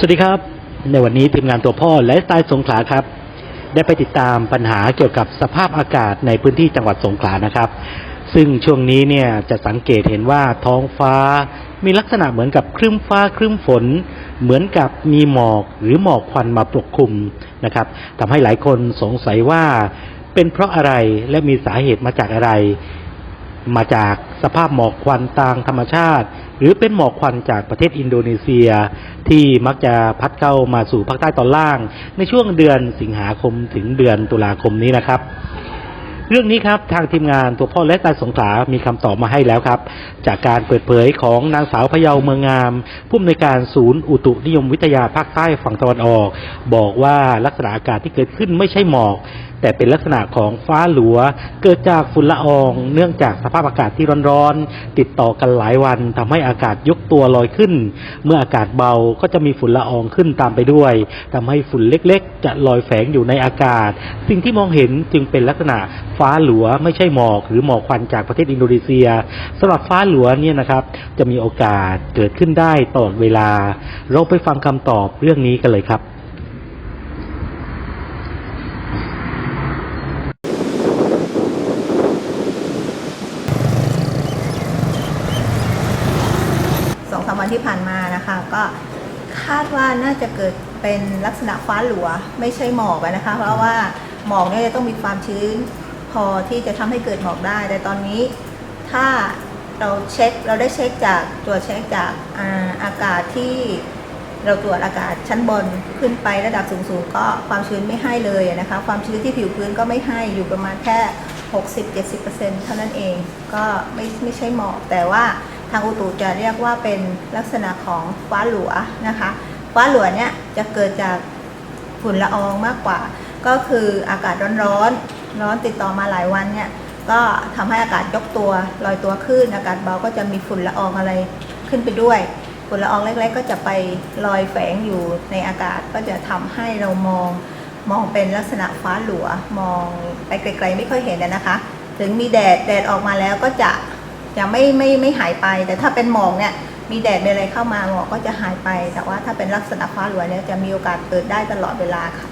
สวัสดีครับ ในวันนี้ทีมงานตัวพ่อและสไตล์สงขลาครับ ได้ไปติดตามปัญหาเกี่ยวกับสภาพอากาศในพื้นที่จังหวัดสงขลานะครับ ซึ่งช่วงนี้เนี่ยจะสังเกตเห็นว่าท้องฟ้า มีลักษณะเหมือนกับครึ้มฟ้าครึ้มฝน เหมือนกับมีหมอกหรือหมอกควันมาปกคลุมนะครับทำให้หลายคนสงสัยว่าเป็นเพราะอะไรและมีสาเหตุมาจากอะไร มาจากสภาพหมอกควันทางธรรมชาติ หรือเป็นหมอกควันจากประเทศอินโดนีเซีย ที่มักจะพัดเข้ามาสู่ภาคใต้ตอนล่าง ในช่วงเดือนสิงหาคมถึงเดือนตุลาคมนี้นะครับ เรื่องนี้ครับทางทีมงานตัวพ่อและตาสงขลามีคำตอบมาให้แล้วครับ จากการเปิดเผยของนางสาวพะเยาเมืองงามผู้อำนวยการศูนย์อุตุนิยมวิทยาภาคใต้ฝั่งตะวันออก บอกว่าลักษณะอากาศที่เกิดขึ้นไม่ใช่หมอก แต่เป็นลักษณะของฟ้าหลัว เกิดจากฝุ่นละออง เนื่องจากสภาพอากาศที่ร้อนๆติดต่อกันหลายวันทำให้อากาศยกตัวลอยขึ้น เมื่ออากาศเบาก็จะมีฝุ่นละอองขึ้นตามไปด้วยทำให้ฝุ่นเล็กๆ จะลอยแฝงอยู่ในอากาศ สิ่งที่มองเห็นจึงเป็นลักษณะฟ้าหลัวไม่ใช่หมอกหรือหมอกควันจากประเทศอินโดนีเซียสำหรับฟ้าหลัวเนี่ยนะครับ จะมีโอกาสเกิดขึ้นได้ตลอดเวลา เราไปฟังคำตอบเรื่องนี้กันเลยครับ สองสามวันที่ผ่านมานะคะ ก็คาดว่าน่าจะเกิดเป็นลักษณะฟ้าหลัว ไม่ใช่หมอกนะคะ เพราะว่าหมอกเนี่ยจะต้องมีความชื้น พอที่จะทำให้เกิดหมอกได้ แต่ตอนนี้ถ้าเราเช็คเราได้เช็คจากตรวจเช็คจากอาอากาศที่เราตรวจอากาศชั้นบนขึ้นไประดับสูงๆก็ความชื้นไม่ให้เลยนะคะ ความชื้นที่ผิวพื้นก็ไม่ให้อยู่ประมาณแค่ 60-70%เท่านั้นเองก็ไม่ไม่ใช่หมอกแต่ว่าทางอุตุจะเรียกว่าเป็นลักษณะของฟ้าหลัวนะคะฟ้าหลัวเนี่ยจะเกิดจากฝุ่นละอองมากกว่า ก็คืออากาศร้อนๆ ร้อนติดต่อมาหลายวันเนี่ยก็ทำให้อากาศยกตัวลอยตัวขึ้น อากาศเบาก็จะมีฝุ่นละอองอะไรขึ้นไปด้วย ฝุ่นละอองเล็กๆ ก็จะไปลอยแฝงอยู่ในอากาศก็จะทำให้เรามองมองเป็นลักษณะฟ้าหลัวมองไปไกลๆไม่ค่อยเห็นนะคะ ถึงมีแดดแดดออกมาแล้วก็จะจะไม่ไม่ไม่หายไป แต่ถ้าเป็นหมอกเนี่ยมีแดดมีอะไรเข้ามาหมอกก็จะหายไป แต่ว่าถ้าเป็นลักษณะฟ้าหลัวเนี่ยจะมีโอกาสเกิดได้ตลอดเวลาค่ะ